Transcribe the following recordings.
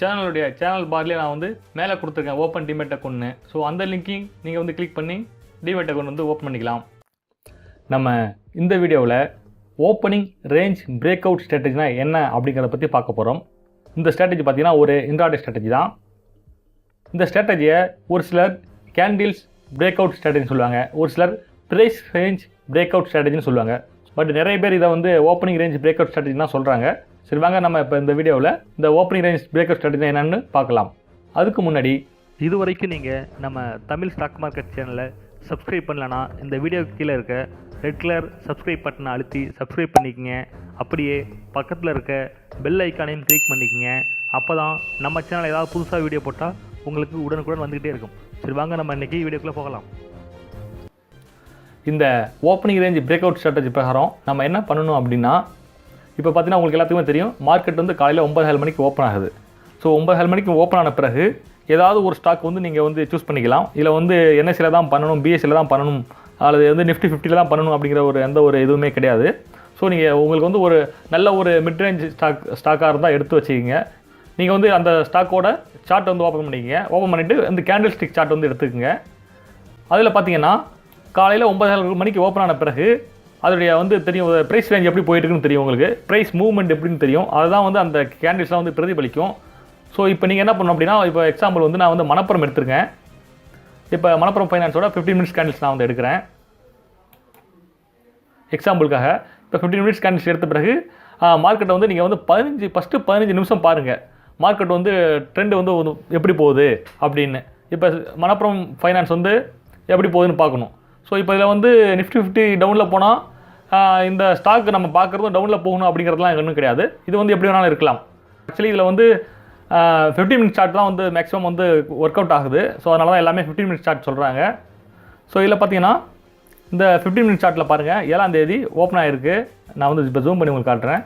சேனலுடைய சேனல் பார்லேயே நான் வந்து மேலே கொடுத்துருக்கேன் ஓப்பன் டிமெட் அக்கௌண்ட்னு ஸோ அந்த லிங்க்கையும் நீங்கள் வந்து கிளிக் பண்ணி டிமெட் அக்கௌண்ட் வந்து ஓப்பன் பண்ணிக்கலாம். நம்ம இந்த வீடியோவில் ஓப்பனிங் ரேஞ்ச் பிரேக் அவுட் ஸ்ட்ராட்டஜினா என்ன அப்படிங்கிறத பற்றி பார்க்க போகிறோம் இந்த ஸ்ட்ராட்டஜி பார்த்தீங்கன்னா ஒரு இன்ட்ராடே ஸ்ட்ராட்டஜி தான். இந்த ஸ்ட்ராட்டஜியை ஒரு சிலர் கேண்டில்ஸ் பிரேக் அவுட் ஸ்ட்ராட்டஜின்னு சொல்லுவாங்க. ஒரு சிலர் ப்ரைஸ் ரேஞ்ச் பிரேக் அவுட் ஸ்ட்ராட்டஜின்னு சொல்லுவாங்க. பட் நிறைய பேர் இதை வந்து opening range break out strategy தான் சொல்கிறாங்க சரி வாங்க நம்ம இப்போ இந்த வீடியோவில் இந்த opening range break out strategy என்னன்னு பார்க்கலாம். அதுக்கு முன்னாடி இது வரைக்கும் நீங்கள் நம்ம தமிழ் ஸ்டாக் மார்க்கெட் சேனலை சப்ஸ்கிரைப் பண்ணலனா இந்த வீடியோக்கு கீழே இருக்க ரெட் கலர் சப்ஸ்கிரைப் பட்டனை அழுத்தி சப்ஸ்கிரைப் பண்ணிக்கங்க. அப்படியே பக்கத்தில் இருக்க பெல் ஐக்கானையும் கிளிக் பண்ணிக்கங்க. அப்போ தான் நம்ம சேனல் ஏதாவது புதுசாக வீடியோ போட்டால் உங்களுக்கு உடனுக்குடன் வந்துக்கிட்டே இருக்கும். சரி வாங்க நம்ம இன்றைக்கி வீடியோக்குள்ளே போகலாம். இந்த opening range break out strategy பிரகாரம் நம்ம என்ன பண்ணணும் அப்படின்னா இப்போ பார்த்தீங்கன்னா உங்களுக்கு எல்லாத்துக்குமே தெரியும். மார்க்கெட் வந்து காலையில் ஒன்பது ஏழு மணிக்கு ஓப்பன் ஆகுது. ஸோ ஒன்பது ஏழு மணிக்கு ஓப்பன் ஆன பிறகு ஏதாவது ஒரு ஸ்டாக் வந்து நீங்கள் வந்து சூஸ் பண்ணிக்கலாம். இதில் வந்து என்எஸ்சியில் தான் பண்ணணும் பிஎஸ்சியில் தான் பண்ணணும் அல்லது வந்து நிஃப்டி ஃபிஃப்டியில் தான் பண்ணணும் அப்படிங்கிற ஒரு எந்த ஒரு இதுவுமே கிடையாது. ஸோ நீங்கள் உங்களுக்கு வந்து ஒரு நல்ல ஒரு மிட் ரேஞ்ச் ஸ்டாக் ஸ்டாக்காக இருந்தால் எடுத்து வச்சுக்கிங்க. நீங்கள் வந்து அந்த ஸ்டாக்கோட சார்ட் வந்து ஓப்பன் பண்ணிக்கங்க. ஓப்பன் பண்ணிவிட்டு இந்த கேண்டில் ஸ்டிக் சார்ட் வந்து எடுத்துக்கோங்க. அதில் பார்த்தீங்கன்னா காலையில் ஒன்பது மணிக்கு ஓப்பன் ஆன பிறகு அதோடைய வந்து தெரியும் ப்ரைஸ் ரேஞ்ச் எப்படி போயிட்டுருக்குன்னு தெரியும் உங்களுக்கு. ப்ரைஸ் மூவ்மெண்ட் எப்படின்னு தெரியும். அதுதான் வந்து அந்த கேண்டிட்ஸ்லாம் வந்து பிரதிபலிக்கும். ஸோ இப்போ நீங்கள் என்ன பண்ணணும் அப்படின்னா இப்போ எக்ஸாம்பிள் வந்து நான் வந்து மணப்புறம் எடுத்திருக்கேன். இப்போ மணப்புறம் ஃபைனான்ஸோட 15 மினிட்ஸ் கேண்டில்ஸ் நான் வந்து எடுக்கிறேன். எக்ஸாம்பிளுக்காக இப்போ 15 மினிட்ஸ் கேண்டில்ஸ் எடுத்த பிறகு மார்க்கெட்டை வந்து நீங்கள் வந்து பதினஞ்சு ஃபஸ்ட்டு பதினஞ்சு நிமிஷம் பாருங்கள் மார்க்கெட் வந்து ட்ரெண்டு வந்து எப்படி போகுது அப்படின்னு. இப்போ மணப்புறம் ஃபைனான்ஸ் வந்து எப்படி போகுதுன்னு பார்க்கணும். ஸோ இப்போ இதில் வந்து நிஃப்டி ஃபிஃப்டி டவுனில் போனால் இந்த ஸ்டாக் நம்ம பார்க்குறதும் டவுனில் போகணும் அப்படிங்கிறதுலாம் ஒன்றும் கிடையாது. இது வந்து எப்படி வேணாலும் இருக்கலாம். ஆக்சுவலி இதில் வந்து ஃபிஃப்டி மினிட்ஸ் சார்ட் தான் வந்து மேக்ஸிமம் வந்து ஒர்க் அவுட் ஆகுது. ஸோ அதனால தான் எல்லாமே 15 மினிட்ஸ் சார்ட் சொல்கிறாங்க ஸோ இதில் பார்த்தீங்கன்னா இந்த 15 மினிட்ஸ் சார்ட்டில் பாருங்கள் ஏழாம் தேதி ஓப்பன் ஆகிருக்கு நான் வந்து இப்போ ஜூம் பண்ணி உங்களுக்கு காட்டுறேன்.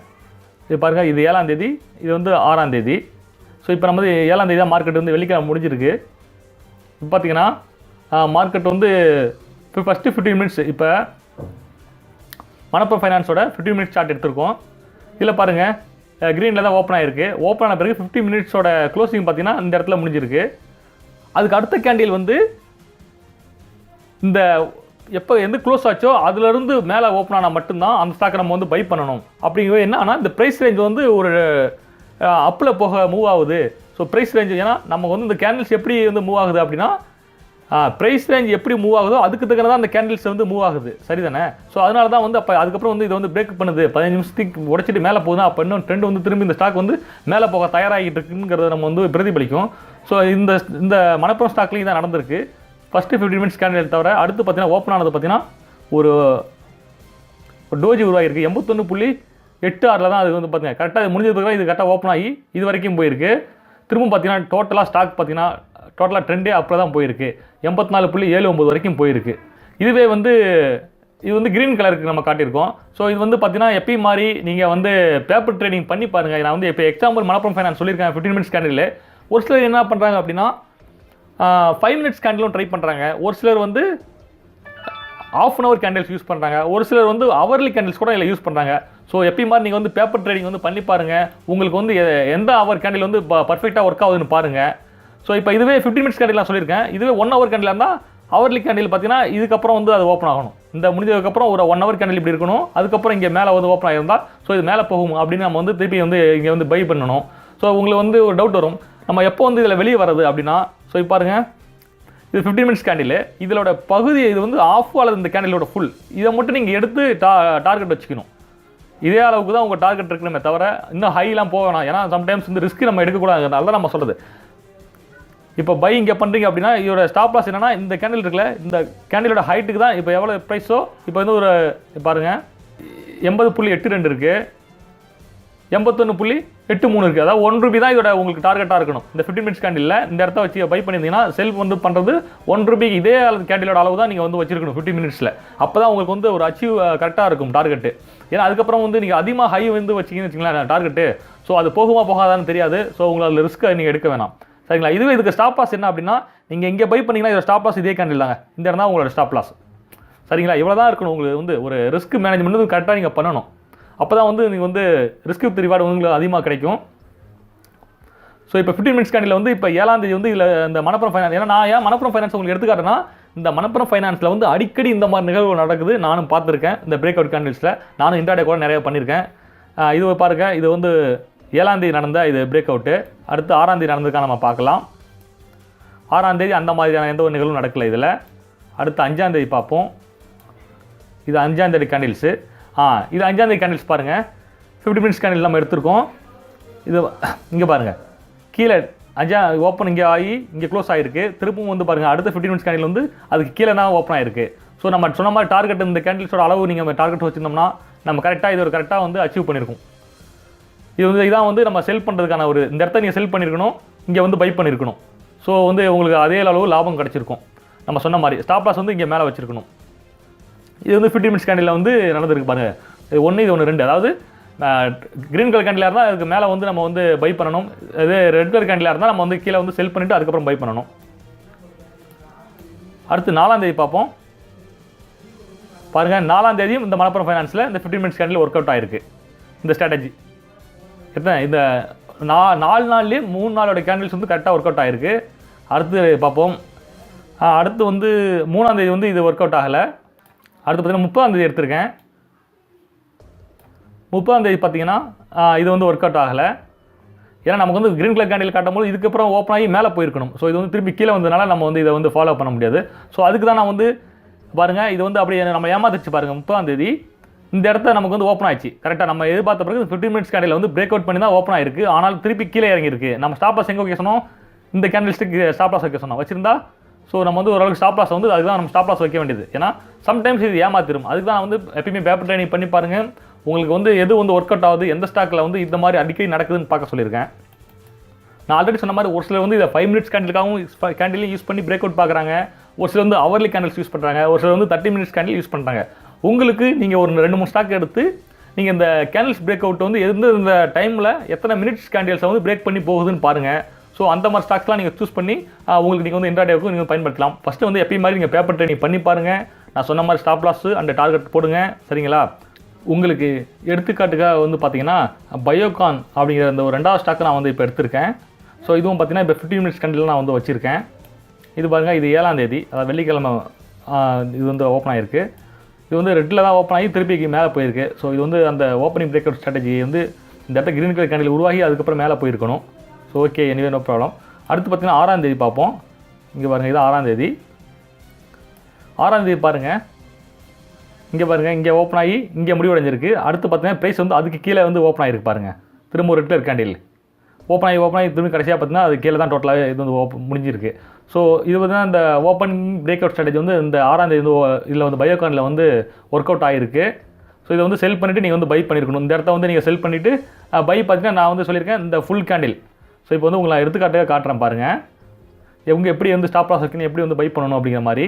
இது பாருங்கள் இது ஏழாம் தேதி இது வந்து ஆறாம் தேதி. ஸோ இப்போ நம்ம வந்து ஏழாம் தேதி தான் மார்க்கெட் வந்து வெள்ளிக்கிழமை முடிஞ்சிருக்கு. இப்போ பார்த்தீங்கன்னா மார்க்கெட் வந்து இப்போ ஃபஸ்ட்டு ஃபிஃப்டீன் மினிட்ஸ் இப்போ மணப்பர் ஃபைனான்ஸோட 15 மினிட்ஸ் சார்ட் எடுத்திருக்கோம். இதில் பாருங்கள் க்ரீனில் தான் ஓப்பன் ஆகிருக்கு ஓப்பன் ஆன பிறகு 50 மினிட்ஸோட க்ளோசிங் பார்த்தீங்கன்னா இந்த இடத்துல முடிஞ்சிருக்கு. அதுக்கு அடுத்த கேண்டில் வந்து இந்த எப்போ எந்த க்ளோஸ் ஆச்சோ அதுலேருந்து மேலே ஓப்பன் ஆனால் மட்டும்தான் அந்த ஸ்டாக்கை நம்ம வந்து பை பண்ணணும். அப்படிங்கிறது என்ன ஆனால் இந்த ப்ரைஸ் ரேஞ்ச் வந்து ஒரு அப்பில் போக மூவ் ஆகுது. ஸோ ப்ரைஸ் ரேஞ்ச் ஏன்னா நமக்கு வந்து இந்த கேண்டில்ஸ் எப்படி வந்து மூவ் ஆகுது அப்படின்னா ப்ரைஸ் ரேஞ்ச் எப்படி மூவ் ஆகுதோ அதுக்கு தக்கன அந்த கேண்டில்ஸ் வந்து மூவ் ஆகுது. சரிதானே? ஸோ அதனால தான் வந்து அப்போ அதுக்கப்புறம் வந்து இதை வந்து பிரேக் பண்ணுது. பதினஞ்சு நிமிஷத்துக்கு உடச்சிட்டு மேலே போகுது அப்போ இன்னும் ட்ரெண்ட் வந்து திரும்பி இந்த ஸ்டாக் வந்து மேலே போக தயாராகிட்டு இருக்குங்கிறத நம்ம வந்து பிரதிபலிக்கும். ஸோ இந்த இந்த மணப்புறம் ஸ்டாக்லேயும் தான் நடந்திருக்கு. ஃபஸ்ட்டு ஃபிஃப்டின் மினிட்ஸ் கேண்டில் தவிர அடுத்து பார்த்தீங்கன்னா ஓப்பன் ஆனது பார்த்தீங்கன்னா ஒரு ஒரு டோஜி உருவாகிருக்கு எண்பத்தொன்று புள்ளி எட்டு ஆறில் தான் அது வந்து பார்த்தீங்கன்னா கரெக்டாக முடிஞ்சதுக்கு இது கரெக்டாக ஓப்பன் ஆகி இது வரைக்கும் போயிருக்கு. திரும்ப பார்த்தீங்கன்னா டோட்டலாக ஸ்டாக் பார்த்தீங்கன்னா டோட்டலாக ட்ரெண்டே அப்போ தான் போயிருக்கு. எண்பத்தி நாலு புள்ளி ஏழு ஒம்பது வரைக்கும் போயிருக்கு. இதுவே வந்து இது வந்து க்ரீன் கலருக்கு நம்ம காட்டியிருக்கோம். ஸோ இது வந்து பார்த்தீங்கன்னா எப்பயும் மாதிரி நீங்கள் வந்து பேப்பர் ட்ரேடிங் பண்ணி பாருங்கள் நான் வந்து இப்போ எக்ஸாம்பிள் மலப்புரம் ஃபைனான்ஸ் சொல்லியிருக்கேன் 15 மினிட்ஸ் கேண்டில் ஒரு சிலர் என்ன பண்ணுறாங்க அப்படின்னா ஃபைவ் மினிட்ஸ் கேண்டிலும் ட்ரை பண்ணுறாங்க ஒரு சிலர் வந்து half an hour candles use பண்ணுறாங்க ஒரு சிலர் வந்து அவர்லி கேண்டில்ஸ் கூட இதில் யூஸ் பண்ணுறாங்க ஸோ எப்பயும் மாதிரி நீங்கள் வந்து பேப்பர் ட்ரேடிங் வந்து பண்ணி பாருங்கள் உங்களுக்கு வந்து எ- எந்த ஹவர் கேண்டில் வந்து பர்ஃபெக்டாக ஒர்க் ஆகுதுன்னு பாருங்கள் ஸோ இப்போ இதுவே 15 மினிட்ஸ் கேண்டில் நான் சொல்லியிருக்கேன். இதுவே ஒன் ஹவர் கேண்டில் இருந்தால் ஹவர்லி கேண்டில் பார்த்தீங்கன்னா இதுக்கப்புறம் வந்து அது ஓப்பன் ஆகணும். இந்த முடிஞ்சதுக்கப்புறம் ஒரு ஒன் ஹவர் கேண்டில் இப்படி இருக்கணும். அதுக்கப்புறம் இங்கே மேலே வந்து ஓப்பன் ஆகிருந்தால் ஸோ இது மேலே போகும் அப்படின்னு நம்ம வந்து திருப்பி வந்து இங்கே வந்து பை பண்ணணும். ஸோ உங்களுக்கு வந்து ஒரு டவுட் வரும். நம்ம எப்போ வந்து இதில் வெளியே வர்றது அப்படின்னா ஸோ இப்போ பாருங்கள் இது 15 மினிட்ஸ் கேண்டில் இதோட பகுதி இது வந்து ஆஃப் அல்லது இந்த கேண்டிலோட ஃபுல் இதை மட்டும் நீங்கள் எடுத்து டா டார்கெட் வச்சுக்கணும். இதே அளவுக்கு தான் உங்கள் டார்கெட் இருக்கணுமே தவிர இன்னும் ஹைலாம் போகணும் ஏன்னா சம்டைம்ஸ் வந்து ரிஸ்க் நம்ம எடுக்கக்கூடாதுனால தான் நம்ம சொல்கிறது இப்போ பை இங்கே பண்ணுறீங்க அப்படின்னா இதோட ஸ்டாப் லாஸ் என்னென்னா இந்த கேண்டில் இருக்குல்ல இந்த கேண்டிலோட ஹைட்டுக்கு தான் இப்போ எவ்வளோ ப்ரைஸோ இப்போ வந்து ஒரு பாருங்கள் எண்பது புள்ளி எட்டு ரெண்டு இருக்குது எண்பத்தொன்று புள்ளி எட்டு மூணு இருக்குது அதாவது ஒன் ரூபி தான் இதோட உங்களுக்கு டார்கெட்டாக இருக்கணும். இந்த ஃபிஃப்டின் மினிட்ஸ் கேண்டில் இந்த இடத்த வச்சு பை பண்ணியிருந்தீங்கன்னா செல்ஃப் வந்து பண்ணுறது ஒன் ரூபிக்கு இதே கேண்டிலோட அளவு தான் நீங்கள் வந்து வச்சிருக்கணும் ஃபிஃப்டி மினிட்ஸில் அப்போ தான் உங்களுக்கு வந்து ஒரு அச்சீவ் கரெக்டாக இருக்கும் டார்கெட்டு ஏன்னா அதுக்கப்புறம் வந்து நீங்கள் அதிகமாக ஹை வந்து வச்சிங்கன்னு வச்சிங்களேன் டார்கெட்டு ஸோ அது போகுமா போகாதான்னு தெரியாது. ஸோ உங்களை அதில் ரிஸ்க்கை நீங்கள் எடுக்க வேணாம். சரிங்களா? இதுவே இதுக்கு ஸ்டாப் லாஸ் என்ன அப்படின்னா நீங்கள் இங்கே பை பண்ணிங்கன்னா இதோட ஸ்டாப் லாஸ் இதே கேண்டில் இந்த இடம் தான் உங்களோட ஸ்டாப் லாஸ் சரிங்களா? இவ்வளோ தான் இருக்கணும். உங்களுக்கு வந்து ஒரு ரிஸ்க் மேனேஜ்மெண்ட் கரெக்டாக நீங்கள் பண்ணணும். அப்போ தான் வந்து நீங்கள் வந்து ரிஸ்க் வித் ரிவார்டு உங்களுக்கு அதிகமாக கிடைக்கும். ஸோ இப்போ ஃபிஃப்டின் மினிட்ஸ் கேண்டில் வந்து இப்போ ஏழாம் தேதி வந்து இதில் இந்த மணப்புறம் ஃபைனான்ஸ் ஏன்னா நான் ஏன் மணப்புறம் ஃபைனான்ஸ் உங்களுக்கு எடுத்துக்காட்டேன்னா இந்த மணப்புறம் ஃபைனான்ஸில் வந்து அடிக்கடி இந்த மாதிரி நிகழ்வு நடக்குது. நானும் பார்த்துருக்கேன். இந்த பிரேக் அவுட் கேண்டில்ஸில் நானும் இன்டர்டே கூட நிறைய பண்ணியிருக்கேன் இது பாருங்கள் இது வந்து ஏழாந்தேதி நடந்த இது பிரேக் அவுட்டு அடுத்து ஆறாந்தேதி நடந்ததுக்காக நம்ம பார்க்கலாம். ஆறாந்தேதி அந்த மாதிரியான எந்த ஒரு நிகழ்வும் நடக்கல இதில். அடுத்து அஞ்சாந்தேதி பார்ப்போம். இது அஞ்சாந்தேதி கேண்டில்ஸு ஆ இது அஞ்சாந்தேதி கேண்டில்ஸ் பாருங்கள் ஃபிஃப்டி மினிட்ஸ் கேண்டில் நம்ம எடுத்திருக்கோம். இது இங்கே பாருங்கள் கீழே அஞ்சா ஓப்பன் இங்கே ஆகி இங்கே க்ளோஸ் ஆகிருக்கு திருப்பும் வந்து பாருங்கள் அடுத்த ஃபிஃப்டி மினிட்ஸ் கேண்டில் வந்து அதுக்கு கீழே தான் ஓப்பன் ஆகிருக்கு ஸோ நம்ம சொன்ன மாதிரி டார்கெட் இந்த கேண்டில்ஸோட அளவு நீங்கள் டார்கெட் வச்சுருந்தோம்னா நம்ம கரெக்டாக இது ஒரு கரெக்டாக வந்து அச்சீவ் பண்ணியிருக்கோம் இது வந்து இதான் வந்து நம்ம செல் பண்ணுறதுக்கான ஒரு இந்த இடத்த நீங்கள் செல் பண்ணியிருக்கணும் இங்கே வந்து பை பண்ணியிருக்கணும் ஸோ வந்து உங்களுக்கு அதே அளவு லாபம் கிடச்சிருக்கும். நம்ம சொன்ன மாதிரி ஸ்டாப் லாஸ் வந்து இங்கே மேலே வச்சிருக்கணும். இது வந்து ஃபிஃப்டி மினிட்ஸ் கேண்டில் வந்து நடந்திருக்கு பாருங்க. இது ஒன்று இது ஒன்று ரெண்டு. அதாவது க்ரீன் கலர் கேண்டிலாக இருந்தால் அதுக்கு மேலே வந்து நம்ம வந்து பை பண்ணணும். இது ரெட் கலர் கேண்டிலாக இருந்தால் நம்ம வந்து கீழே வந்து செல் பண்ணிவிட்டு அதுக்கப்புறம் பை பண்ணணும். அடுத்து நாலாந்தேதி பார்ப்போம். பாருங்கள் நாலாந்தேதியும் இந்த மலப்புரம் ஃபைனான்ஸில் இந்த fifty minutes candle work out ஆயிருக்கு. இந்த ஸ்ட்ராட்டஜி எத்தனை? இந்த நா நாலு நாள்லேயே மூணு நாளோட கேண்டில்ஸ் வந்து கரெக்டாக ஒர்க் அவுட் ஆயிருக்கு. அடுத்து பார்ப்போம். அடுத்து வந்து மூணாம் தேதி வந்து இது ஒர்க் அவுட் ஆகலை. அடுத்து பார்த்தீங்கன்னா முப்பதாம் தேதி எடுத்திருக்கேன். முப்பதாம் தேதி பார்த்தீங்கன்னா இது வந்து ஒர்க் அவுட் ஆகலை. ஏன்னா நமக்கு வந்து க்ரீன் கலர் கேண்டில் காட்டும்போது இதுக்கப்புறம் ஓப்பன் ஆகி மேலே போயிருக்கணும். ஸோ இது வந்து திரும்பி கீழே வந்ததுனால நம்ம வந்து இதை வந்து ஃபாலோ பண்ண முடியாது. ஸோ அதுக்கு தான் நான் வந்து பாருங்கள் இது வந்து அப்படியே நம்ம ஏமாத்திச்சு பாருங்கள் முப்பதாம் தேதி. இந்த இடத்த நமக்கு வந்து ஓப்பன் ஆச்சு கரெக்டாக நம்ம எதிர்பார்த்த பிறகு ஃபிஃப்டின் மினிட்ஸ் கேண்டில் வந்து பிரேக் அவுட் பண்ணி தான் ஓப்பன் ஆயிருக்கு. ஆனால் திருப்பி கீழே இறங்கியிருக்கு. நம்ம ஸ்டாப் லாஸ் எங்கே வைக்க சொன்னோம்? இந்த கேண்டில் ஸ்டிக் ஸ்டாப் லாஸ் வைக்க சொன்னோம். வச்சிருந்தா? ஸோ நம்ம வந்து ஓரளவுக்கு ஸ்டாப் லாஸ் வந்து அதுக்கு தான் நம்ம ஸ்டாப் லாஸ் வைக்க வேண்டியது. ஏன்னா சம்டைம்ஸ் இது ஏமாத்திரும். அதுக்கு தான் வந்து எப்பயுமே பேப்பர் ட்ரைனிங் பண்ணி பாருங்கள் உங்களுக்கு வந்து எது வந்து ஒர்க் அவுட் ஆகுது எந்த ஸ்டாக்கில் வந்து இந்த மாதிரி அடிக்கடி நடக்குதுன்னு பார்க்க சொல்லியிருக்கேன். நான் ஆல்ரெடி சொன்ன மாதிரி ஒரு சிலர் வந்து இதை ஃபைவ் மினிட்ஸ் கேண்டிலுக்காகவும் கேண்டிலையும் யூஸ் பண்ணி பிரேக் அவுட் பார்க்குறாங்க. ஒரு சிலர் வந்து அவர்லி கேண்டில்ஸ் யூஸ் பண்ணுறாங்க ஒரு சிலர் வந்து தேர்ட்டி மினிட்ஸ் கேண்டில் யூஸ் பண்ணுறாங்க உங்களுக்கு நீங்கள் ஒரு ரெண்டு மூணு ஸ்டாக் எடுத்து நீங்கள் இந்த கேண்டில்ஸ் பிரேக் அவுட் வந்து எந்த இந்த டைமில் எத்தனை மினிட்ஸ் கேண்டில்ஸை வந்து பிரேக் பண்ணி போகுதுன்னு பாருங்கள் ஸோ அந்த மாதிரி ஸ்டாக்ஸ்லாம் நீங்கள் சூஸ் பண்ணி உங்களுக்கு நீங்கள் வந்து இன்ட்ராடேவுக்கும் நீங்கள் பயன்படுத்தலாம். ஃபஸ்ட்டு வந்து எப்பயும் மாதிரி நீங்கள் பேப்பர் ட்ரைனிங் பண்ணி பாருங்கள் நான் சொன்ன மாதிரி ஸ்டாப் லாஸு அந்த டார்கெட் போடுங்க. சரிங்களா? உங்களுக்கு எடுத்துக்காட்டுக்காக வந்து பார்த்தீங்கன்னா பயோகான் அப்படிங்கிற அந்த ஒரு ரெண்டாவது ஸ்டாக்கை நான் வந்து இப்போ எடுத்திருக்கேன். ஸோ இதுவும் பார்த்தீங்கன்னா இப்போ ஃபிஃப்டின் மினிட்ஸ் கண்டில் நான் வந்து வச்சுருக்கேன். இது பாருங்கள் இது ஏழாம் தேதி அதாவது வெள்ளிக்கிழமை இது வந்து ஓப்பன் ஆகிருக்கு இது வந்து ரெட்டில் தான் ஓப்பன் ஆகி திருப்பி மேலே போயிருக்கு. ஸோ இது வந்து அந்த ஓப்பனிங் பிரேக் அவுட் ஸ்ட்ராட்டஜி வந்து இந்த இடத்த கிரீன் கலர் கேண்டில் உருவாகி அதுக்கப்புறம் மேலே போயிருக்கணும். So okay anyway no problem அடுத்து பார்த்தீங்கன்னா ஆறாம் தேதி பார்ப்போம். இங்கே பாருங்கள் இது ஆறாம் தேதி. ஆறாம் தேதி பாருங்கள் இங்கே பாருங்கள் இங்கே ஓப்பன் ஆகி இங்கே முடிவடைஞ்சிருக்கு. அடுத்து பார்த்தீங்கன்னா ப்ரைஸ் வந்து அதுக்கு கீழே வந்து ஓப்பன் ஆகிருக்கு பாருங்கள் திரும்ப ஒரு ரெட்டில் கேண்டில் ஓப்பன் ஆகி ஓப்பன் ஆகி திரும்பி கடைசியாக பார்த்தீங்கன்னா அது கீழே தான் டோட்டலாகவே இது வந்து ஓப்பன் முடிஞ்சிருக்கு. ஸோ இது பார்த்தீங்கன்னா இந்த ஓப்பன் பிரேக் அவுட் ஸ்ட்ராட்டஜி வந்து இந்த ஆறாம் தேதி இதில் வந்து பயோகானில் வந்து ஒர்க் அவுட் ஆகிருக்கு ஸோ இதை வந்து செல் பண்ணிவிட்டு நீங்கள் வந்து பை பண்ணியிருக்கணும் இந்த இடத்த வந்து நீங்கள் செல் பண்ணிவிட்டு பை பார்த்தீங்கன்னா நான் வந்து சொல்லியிருக்கேன் இந்த ஃபுல் கேண்டில் ஸோ இப்போ வந்து உங்களை எடுத்துக்காட்டாக காட்டுறேன் பாருங்கள் இவங்க எப்படி வந்து ஸ்டாப் லாஸ் இருக்குன்னு எப்படி வந்து பை பண்ணணும் அப்படிங்கிற மாதிரி.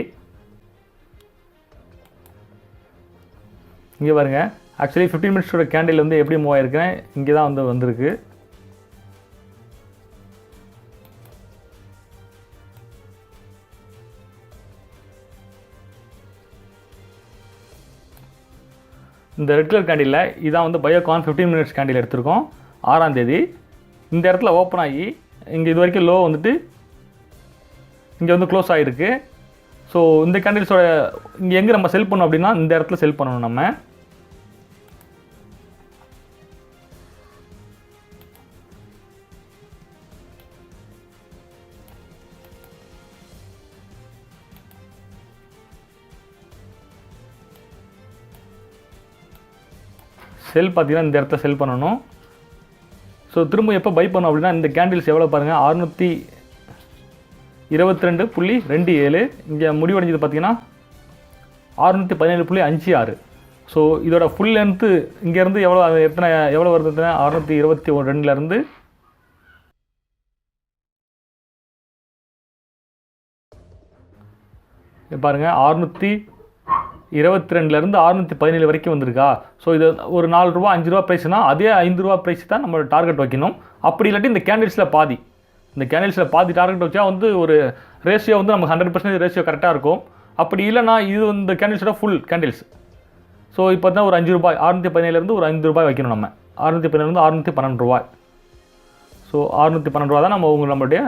இங்கே பாருங்க. ஆக்சுவலி ஃபிஃப்டீன் மினிட்ஸோட கேண்டில் வந்து எப்படி மூவ் ஆயிருக்கேன் இங்கே தான் வந்து வந்திருக்கு. இந்த ரெட் கலர் இதான் வந்து பயோகான் ஃபிஃப்டீன் மினிட்ஸ் கேண்டில் எடுத்திருக்கோம் ஆறாம் தேதி. இந்த இடத்துல ஓப்பன் ஆகி இங்கே இது வரைக்கும் லோ வந்துட்டு இங்கே வந்து க்ளோஸ் ஆகிருக்கு ஸோ இந்த கேண்டில்ஸோட இங்கே எங்கே நம்ம செல் பண்ணோம் அப்படின்னா இந்த இடத்துல செல் பண்ணணும் நம்ம. செல் பார்த்தீங்கன்னா இந்த இடத்த செல் பண்ணணும். ஸோ திரும்ப எப்போ பை பண்ணோம் அப்படின்னா இந்த கேண்டில்ஸ் எவ்வளோ பாருங்கள் அறுநூற்றி இருபத்தி ரெண்டு புள்ளி ரெண்டு ஏழு. இங்கே முடிவடைஞ்சது பார்த்தீங்கன்னா அறுநூற்றி பதினேழு புள்ளி அஞ்சு ஆறு. ஸோ இதோட ஃபுல் லென்த்து இங்கேருந்து எவ்வளோ அது எத்தனை எவ்வளோ வருதுன்னா அறுநூற்றி இருபத்தி ஒன்று ரெண்டுலேருந்து பாருங்கள் அறுநூற்றி இருபத்தி ரெண்டுலேருந்து அறுநூற்றி பதினேழு வரைக்கும் வந்திருக்கா? ஸோ இது ஒரு நாலு ரூபா அஞ்சு ரூபா ப்ரைஸ்னா அதே ஐந்து ரூபா ப்ரைஸ் தான் நம்மளோட டார்கெட் வைக்கணும். அப்படி இல்லாட்டி இந்த கேண்டில்ஸில் பாதி. இந்த கேண்டில்ஸில் பாதி டார்கெட் வச்சா வந்து ஒரு ரேஷியோ வந்து நமக்கு ஹண்ட்ரட் பர்சன்டேஜ் ரேஷியோ கரெக்டாக இருக்கும். அப்படி இல்லைனா இது இந்த கேண்டில்ஸோட ஃபுல் கேண்டில்ஸ் ஸோ இப்போ தான் ஒரு அஞ்சு ரூபாய் அறுநூற்றி பதினேழுலேருந்து ஒரு ஐந்து ரூபாய் வைக்கணும் நம்ம. அறுநூற்றி பதினேழுலேருந்து அறுநூற்றி பன்னெண்டு ரூபாய். ஸோ அறுநூற்றி பன்னெண்டு ரூபா தான் நம்ம உங்கள் நம்மளுடைய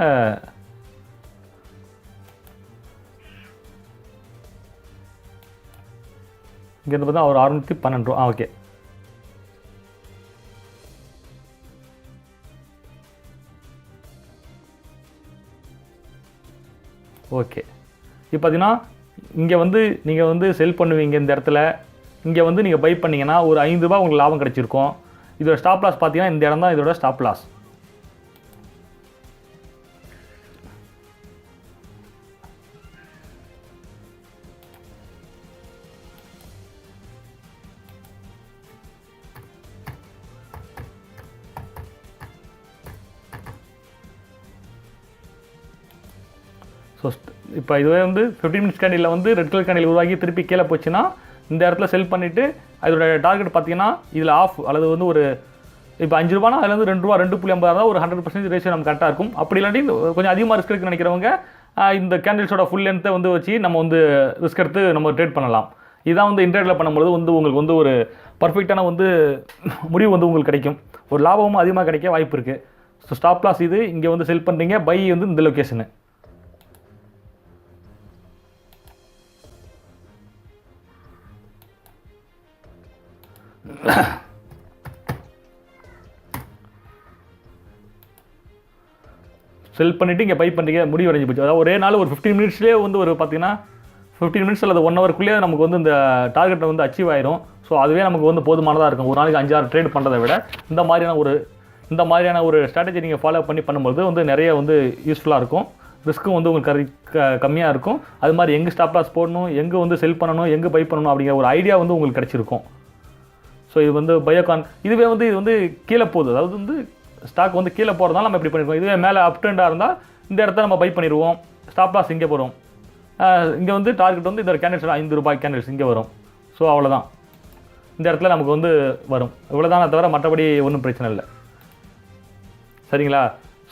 இங்கேருந்து பார்த்தா ஒரு அறுநூற்றி பன்னெண்டு ரூபா. ஓகே. ஓகே. இப்போ பார்த்தீங்கன்னா இங்கே வந்து நீங்கள் வந்து செல் பண்ணுவீங்க இந்த இடத்துல. இங்கே வந்து நீங்கள் பை பண்ணீங்கன்னா ஒரு ஐந்து ரூபா உங்களுக்கு லாபம் கிடைச்சிருக்கும். இதோட ஸ்டாப் லாஸ் பார்த்தீங்கன்னா இந்த இடம் தான் இதோட ஸ்டாப் லாஸ் ஸோ இப்போ இதுவே வந்து ஃபிஃப்டீன் மினிட்ஸ் கேண்டில் வந்து ரெட் கலர் கேண்டில் உருவாகி திருப்பி கீழே போச்சுன்னா இந்த இடத்துல செல் பண்ணிவிட்டு அதோட டார்கெட் பார்த்தீங்கன்னா இதில் ஆஃப் அல்லது வந்து ஒரு இப்போ அஞ்சு ரூபானா அதில் வந்து ரெண்டு ரூபா ரெண்டு புள்ளி ஐம்பது தான் ஒரு ஹண்ட்ரட் பர்சன்டேஜ் ரேஷியோ நம்ம கரெக்டாக இருக்கும். அப்படி இல்லாட்டி கொஞ்சம் அதிகமாக ரிஸ்க் எடுக்க நினைக்கிறவங்க இந்த கேண்டில்ஸோட ஃபுல் லென்த்தை வந்து வச்சு நம்ம வந்து ரிஸ்க் எடுத்து நம்ம ட்ரேட் பண்ணலாம். இதான் வந்து இன்டர்நெட்டில் பண்ணும்போது வந்து உங்களுக்கு வந்து ஒரு பர்ஃபெக்டான வந்து முடிவு வந்து உங்களுக்கு கிடைக்கும். ஒரு லாபமும் அதிகமாக கிடைக்க வாய்ப்பு இருக்குது ஸோ ஸ்டாப் லாஸ் இது. இங்கே வந்து செல் பண்ணுறீங்க பை வந்து இந்த லொக்கேஷனு செல் பண்ணிவிட்டு இங்கே பை பண்ணுறீங்க முடிவு அடைஞ்சு போச்சு. அதாவது ஒரே நாள் ஒரு ஃபிஃப்டீன் மினிட்ஸ்லேயே வந்து ஒரு பார்த்தீங்கன்னா ஃபிஃப்டீன் மினிட்ஸ் அல்லது ஒன் ஹவருக்குள்ளேயே நமக்கு வந்து இந்த டார்கெட்டை வந்து அச்சீவ் ஆயிரும். ஸோ அதுவே நமக்கு வந்து போதுமானதாக இருக்கும். ஒரு நாளைக்கு அஞ்சாறு ட்ரேட் பண்ணுறதை விட. இந்த மாதிரியான ஒரு இந்த மாதிரியான ஒரு ஸ்ட்ராட்டஜி நீங்கள் ஃபாலோ பண்ணி பண்ணும்போது வந்து நிறைய வந்து யூஸ்ஃபுல்லாக இருக்கும். ரிஸ்க்கும் வந்து உங்களுக்கு கரி க கம்மியாக இருக்கும். அது மாதிரி எங்கே ஸ்டாப் லாஸ் போடணும் எங்கே வந்து செல் பண்ணணும் எங்கே பை பண்ணணும் அப்படிங்கிற ஒரு ஐடியா வந்து உங்களுக்கு கிடச்சிருக்கும். ஸோ இது வந்து பயோகான் இதுவே வந்து இது வந்து கீழே போகுது. அதாவது வந்து ஸ்டாக் வந்து கீழே போகிறதால நம்ம இப்படி பண்ணிடுவோம் இதுவே மேலே அப் ட்ரெண்டாக இருந்தால் இந்த இடத்த நம்ம பை பண்ணிடுவோம் ஸ்டாப் லாஸ் இங்கே போகிறோம் இங்கே வந்து டார்கெட் வந்து இந்த கேண்டில்ஸ் ஐந்து ரூபாய் கேண்டில்ஸ் இங்கே வரும். ஸோ அவ்வளோதான் இந்த இடத்துல நமக்கு வந்து வரும். இவ்வளோதானே தவிர மற்றபடி ஒன்றும் பிரச்சனை இல்லை. சரிங்களா?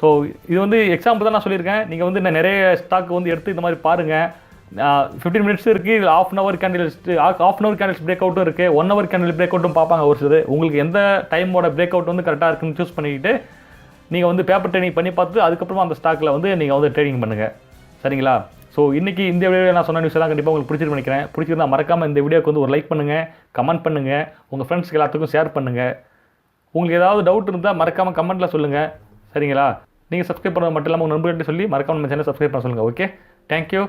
ஸோ இது வந்து எக்ஸாம்பிள் தான் நான் சொல்லியிருக்கேன். நீங்கள் வந்து இன்னும் நிறைய ஸ்டாக் வந்து எடுத்து இந்த மாதிரி பாருங்கள் ஃபிஃப்டீன் மினிட்ஸ் இருக்குது இதில் half an hour candles half an hour candles break அவுட்டும் இருக்குது ஒன் ஹவர் கேண்டில் பிரேக் அவுட்டும் பார்ப்பாங்க ஒரு சிலர். உங்களுக்கு எந்த டைமோட பிரேக் அவுட் வந்து கரெக்டாக இருக்குன்னு சூஸ் பண்ணிக்கிட்டு நீங்கள் வந்து பேப்பர் ட்ரேடிங் பண்ணி பார்த்து அதுக்கப்புறமா அந்த ஸ்டாக்கில் வந்து நீங்கள் வந்து ட்ரேடிங் பண்ணுங்கள் சரிங்களா? ஸோ இன்றைக்கி இந்த வீடியோவில் நான் சொன்ன நியூஸ் எல்லாம் கண்டிப்பாக உங்களுக்கு பிடிச்சிருக்கு நினைக்கிறேன். பிடிச்சிருந்தா மறக்காமல் இந்த வீடியோக்கு வந்து ஒரு லைக் பண்ணுங்கள் கமெண்ட் பண்ணுங்கள் உங்கள் ஃப்ரெண்ட்ஸ்க்கு எல்லாத்துக்கும் ஷேர் பண்ணுங்கள் உங்களுக்கு ஏதாவது டவுட் இருந்தால் மறக்காமல் கமெண்ட்டில் சொல்லுங்கள் சரிங்களா? நீங்கள் சப்ஸ்கிரைப் பண்ணுறது மட்டும் இல்லாமல் உங்கள் நண்பர்கிட்ட சொல்லி மறக்காமல் நம்ம சேனல் சப்ஸ்கிரைப் பண்ண சொல்லுங்கள் ஓகே தேங்க்யூ